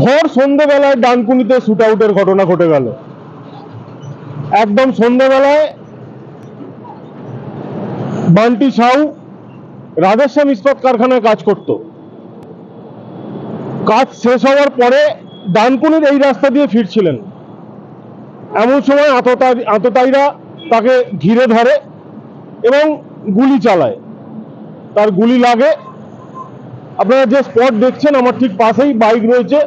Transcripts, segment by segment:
ভোর সন্ধেবেলায় ডানকুনিতে শুট আউটের ঘটনা ঘটে গেল। একদম সন্ধেবেলায় বান্টি সাউ রাধেশ্যাম ইস্পাত কারখানায় কাজ করত। কাজ শেষ হওয়ার পরে ডানকুনির এই রাস্তা দিয়ে ফিরছিলেন। এমন সময় আততাই, আততায়ীরা তাকে ঘিরে ধরে এবং গুলি চালায়। তার গুলি লাগে। আপনারা যে স্পট দেখছেন, আমার ঠিক পাশেই বাইক রয়েছে।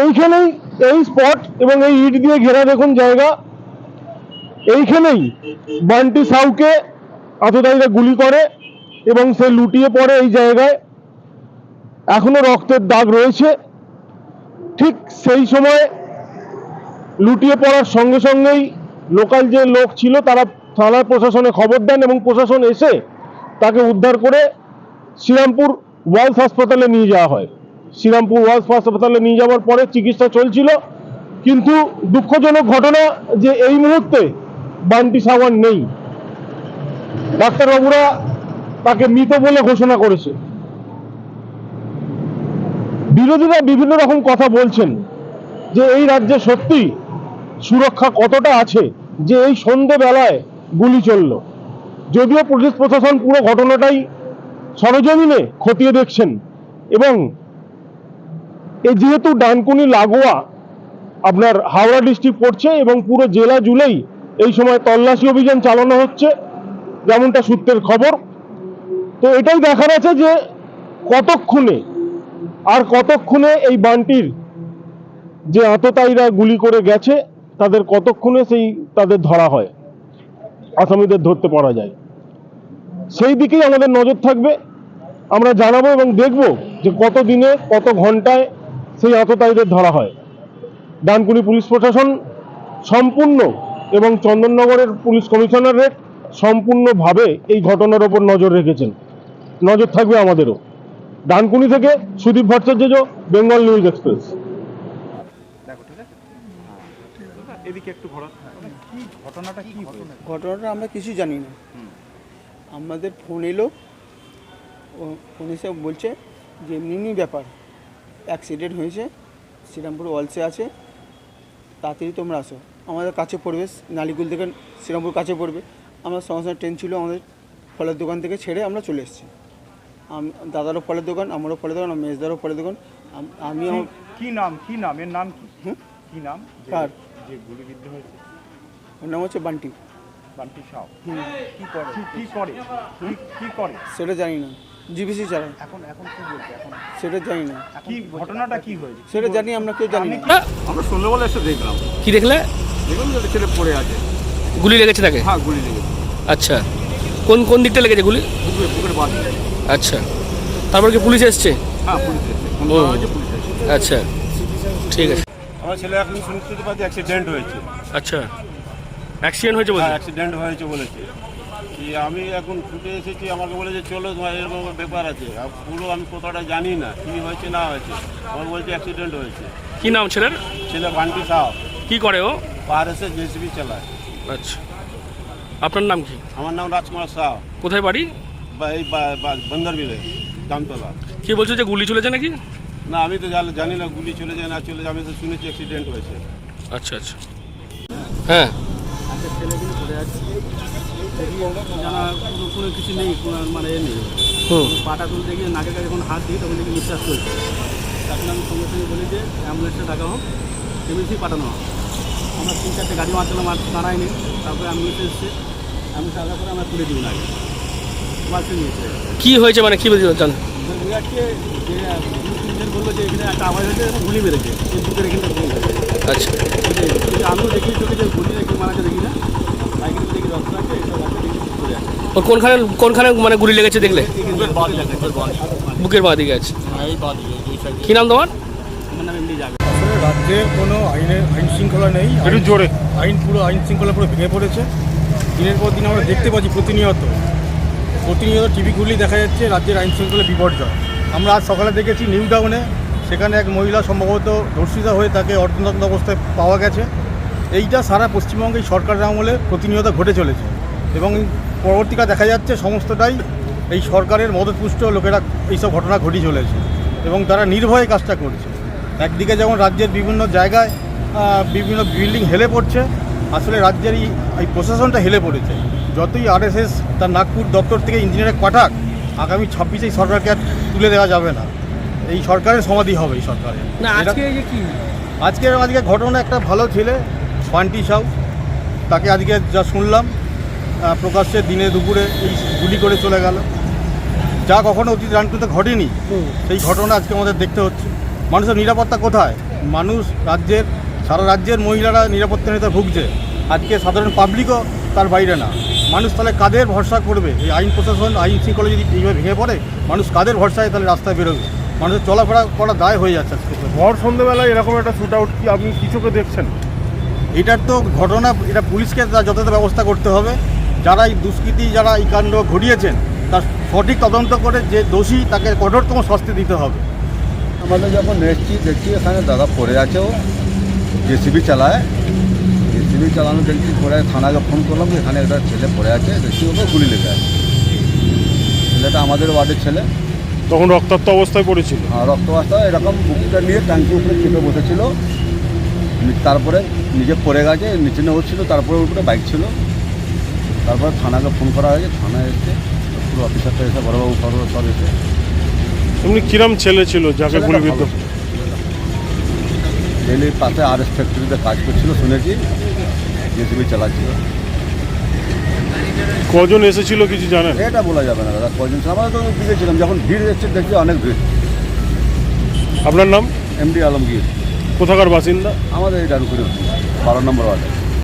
এইখানেই এই স্পট এবং এই ইট দিয়ে ঘেরা দেখুন জায়গা। এইখানেই বান্টি সাউকে আততায়ীরা গুলি করে এবং সে লুটিয়ে পড়ে এই জায়গায়। এখনও রক্তের দাগ রয়েছে। ঠিক সেই সময় লুটিয়ে পড়ার সঙ্গে সঙ্গেই লোকাল যে লোক ছিল, তারা থানার প্রশাসনে খবর দেন এবং প্রশাসন এসে তাকে উদ্ধার করে শ্রীরামপুর ওয়ালস হাসপাতালে নিয়ে যাওয়া হয়। শ্রীরামপুর ওয়ালস হাসপাতালে নিয়ে যাওয়ার পরে চিকিৎসা চলছিল। কিন্তু দুঃখজনক ঘটনা যে এই মুহূর্তে বান্টি সাওয়ান নেই। ডাক্তারবাবুরা তাকে মৃত বলে ঘোষণা করেছে। বিরোধীরা বিভিন্ন রকম কথা বলছেন যে এই রাজ্যে সত্যি সুরক্ষা কতটা আছে যে এই সন্ধেবেলায় গুলি চলল। যদিও পুলিশ প্রশাসন পুরো ঘটনাটাই সরজমিনে খতিয়ে দেখছেন এবং এই যেহেতু ডানকুনি লাগোয়া আপনার হাওড়া ডিস্ট্রিক্ট পড়ছে এবং পুরো জেলা জুড়েই এই সময় তল্লাশি অভিযান চালানো হচ্ছে, যেমনটা সূত্রের খবর। তো এটাই দেখার আছে যে কতক্ষণে আর কতক্ষণে এই বানটির যে আততায়ীরা গুলি করে গেছে, তাদের কতক্ষণে সেই তাদের ধরা হয়, আসামিদের ধরতে পারা যায়। সেই দিকেই আমাদের নজর থাকবে। আমরা জানাব এবং দেখব যে কত দিনে কত ঘন্টায় সেই আততায়ীদের ধরা হয়। ডানকুনি পুলিশ প্রশাসন সম্পূর্ণ এবং চন্দননগরের পুলিশ কমিশনারের সম্পূর্ণভাবে এই ঘটনার ওপর নজর রেখেছেন। নজর থাকবে আমাদেরও। ডানকুনি থেকে সুদীপ ভট্টাচার্য বেঙ্গল নিউজ এক্সপ্রেস। দেখো ঠিক আছে? হ্যাঁ এদিকে একটু ঘোরা কি ঘটনাটা কি হয়েছে? ঘটনাটা আমরা কিছুই জানি না। আমাদের ফোন এলো ফোন এসে বলছে যে এমনি ব্যাপার। অ্যাক্সিডেন্ট হয়েছে শ্রীরামপুর ওয়ালসে আছে। তাড়াতাড়ি তোমরা আসো। আমাদের কাছে পড়বে নালিকুল থেকে শ্রীরামপুর কাছে পড়বে। আমরা সঙ্গে সঙ্গে ট্রেন ছিল আমাদের ফলের দোকান থেকে ছেড়ে আমরা চলে এসেছি। আম- দাদারও ফলের দোকান আমারও ফলের দোকান মেজদারও ফলের দোকান। আমি কি- নাম কি নাম এর নাম কি? কি নাম? কার? যে গুলিবিদ্ধ হয়েছে। ওর নাম হচ্ছে বান্টি। বান্টি সাউ। হুম, কি করে? কি- করে? কি করে? সেটা জানি না। জিবিসি চালায় এখন এখন কি বলছে? এখন সেটা জানি না। কি ঘটনাটা কি হয়েছে? সেটা জানি আমরা কেউ জানি না। আমরা সন্ধ্যাবেলা এসে দেখলাম। কি দেখলে? দেখলাম যে ছেলে পড়ে আছে। গুলি লেগেছে তাকে? হ্যাঁ গুলি লেগেছে। আচ্ছা। কোন কোন দিকটা লেগেছে গুলি? বুকের বুকের বাদ আচ্ছা। তারপর কি পুলিশ এসছে? হ্যাঁ পুলিশ এসেছে। পুলিশ আচ্ছা। ঠিক আছে। আমার ছেলে এখন শুনতে পাচ্ছি অ্যাক্সিডেন্ট হয়েছে। আচ্ছা। অ্যাক্সিডেন্ট হয়েছে বলছে? হ্যাঁ অ্যাক্সিডেন্ট হয়েছে বলেছে। আমি এখন ছুটে এসেছি আমাকে বলে যে চলো তোমার এরকম ব্যাপার আছে। আর পুরো আমি কোথাটা জানি না কি হয়েছে না হয়েছে। আমার বলছে অ্যাক্সিডেন্ট হয়েছে। কি নাম ছেলের? ছেলে বান্টি সাহ। কি করে ও? এসে জেসিবি চালায়। আচ্ছা। আপনার নাম কি? আমার নাম রাজকুমার সাহ। কোথায় বাড়ি? বা এই বন্দরবিলে জামতলা। কি বলছো যে গুলি চলেছে নাকি? না আমি তো জানি- না গুলি চলে যায় না চলে যায় আমি তো শুনেছি অ্যাক্সিডেন্ট হয়েছে। আচ্ছা আচ্ছা। হ্যাঁ। জানা কোনো কিছু নেই মানে এ নেই কাছে যখন হাত দিই তখন দেখি আমি বলি যে অ্যাম্বুলেন্সটা ডাকা হোক পাঠানো হোক আমরা তিন চারটে তারপরে অ্যাম্বুলেন্স অ্যাম্বুলেন্স তুলে আগে কি হয়েছে মানে কি বলছি জান? বিরাটকে যে পুলিশের বলল যে এখানে একটা হয়েছে আচ্ছা। আমিও দেখি চোখে যে গুলি নাকি মারাকে দেখি না সাইকেল দেখি রক্ত আছে এসব আছে দেখি পড়ে আছে ও কোনখানে কোনখানে মানে গুলি লেগেছে দেখলে? বুকের বাঁ দিকে আছে। কি নাম তোমার? আমার নাম এমনি যাবে আসলে রাজ্যে কোনো আইনের আইন শৃঙ্খলা নেই। একটু জোরে। আইন পুরো আইন শৃঙ্খলা পুরো ভেঙে পড়েছে। দিনের পর দিন আমরা দেখতে পাচ্ছি প্রতিনিয়ত। প্রতিনিয়ত টিভি খুললেই দেখা যাচ্ছে রাজ্যের আইন শৃঙ্খলা বিপর্যয়। আমরা আজ সকালে দেখেছি নিউ টাউনে সেখানে এক মহিলা সম্ভবত ধর্ষিতা হয়ে তাকে অর্ধনগ্ন অবস্থায় পাওয়া গেছে। এইটা সারা পশ্চিমবঙ্গে সরকারের আমলে প্রতিনিয়ত ঘটে চলেছে। এবং পরবর্তীকালে দেখা যাচ্ছে সমস্তটাই এই সরকারের মদতপুষ্ট লোকেরা এইসব ঘটনা ঘটিয়ে চলেছে এবং তারা নির্ভয়ে কাজটা করছে। একদিকে যেমন রাজ্যের বিভিন্ন জায়গায় বিভিন্ন বিল্ডিং হেলে পড়ছে আসলে রাজ্যের এই প্রশাসনটা হেলে পড়েছে। যতই আরএসএস তার নাগপুর দপ্তর থেকে ইঞ্জিনিয়ার পাঠাক আগামী ছাব্বিশে সরকারকে আর তুলে দেওয়া যাবে না। এই সরকারের সমাধি হবে এই সরকারের। আজকে আজকে ঘটনা একটা ভালো ছেলে বান্টি সাউ। তাকে আজকে যা শুনলাম প্রকাশ্যে দিনে দুপুরে এই গুলি করে চলে গেল। যা কখনো অতীত রানটুতে ঘটেনি সেই ঘটনা আজকে আমাদের দেখতে হচ্ছে। মানুষের নিরাপত্তা কোথায়? মানুষ রাজ্যের সারা রাজ্যের মহিলারা নিরাপত্তা ভুগছে। আজকে সাধারণ পাবলিকও তার বাইরে না। মানুষ তাহলে কাদের ভরসা করবে? এই আইন প্রশাসন আইন শৃঙ্খলা যদি এইভাবে ভেঙে পড়ে মানুষ কাদের ভরসায় তাহলে রাস্তায় বেরোবে? মানুষের চলাফেরা করা দায় হয়ে যাচ্ছে আজকে। ভর সন্ধ্যেবেলায় এরকম একটা শুট আউট কি আপনি কিছুকে দেখছেন? এটার তো ঘটনা এটা পুলিশকে তার যথাযথ ব্যবস্থা করতে হবে। যারা এই দুষ্কৃতী যারা এই কাণ্ড ঘটিয়েছেন তার সঠিক তদন্ত করে যে দোষী তাকে কঠোরতম শাস্তি দিতে হবে। আমাদের যখন এসছি দেখছি এখানে দাদা পড়ে আছে ও। জেসিবি চালায়। জেসিবি চালানো দেখছি পড়ে থানাকে ফোন করলাম এখানে একটা ছেলে পড়ে আছে দেখছি ওকে গুলি লেগে আছে। ছেলেটা আমাদের ওয়ার্ডের ছেলে। তখন রক্তাক্ত অবস্থায় পড়েছিল। আর রক্তবাস্তা এরকম বুকটা নিয়ে ট্যাঙ্কি উপরে চেপে বসেছিল। তারপরে নিজে পড়ে গেছে নিচে নেওয়া হচ্ছিল তারপরে উপরে বাইক ছিল। তারপরে থানাকে ফোন করা হয়েছে থানায় এসছে পুরো অফিসারটা এসে বড়বাবু ফরবাবু সব এসে। এমনি কিরম ছেলে ছিল যাকে গুলিবিদ্ধ? ভালো পাশে আর এস ফ্যাক্টরিতে কাজ করছিল শুনেছি। জেসিবি চালাচ্ছিল। কজন এসেছিল কিছু জানেন? এটা বলা যাবে না দাদা কজন ছিল? আমরা তো দিকেছিলাম যখন ভিড় এসছে দেখছি অনেক ভিড়। আপনার নাম? এমডি আলমগীর। কোথাকার বাসিন্দা? আমাদের এই ডানকুড়ি বারো নম্বর ওয়ার্ডে।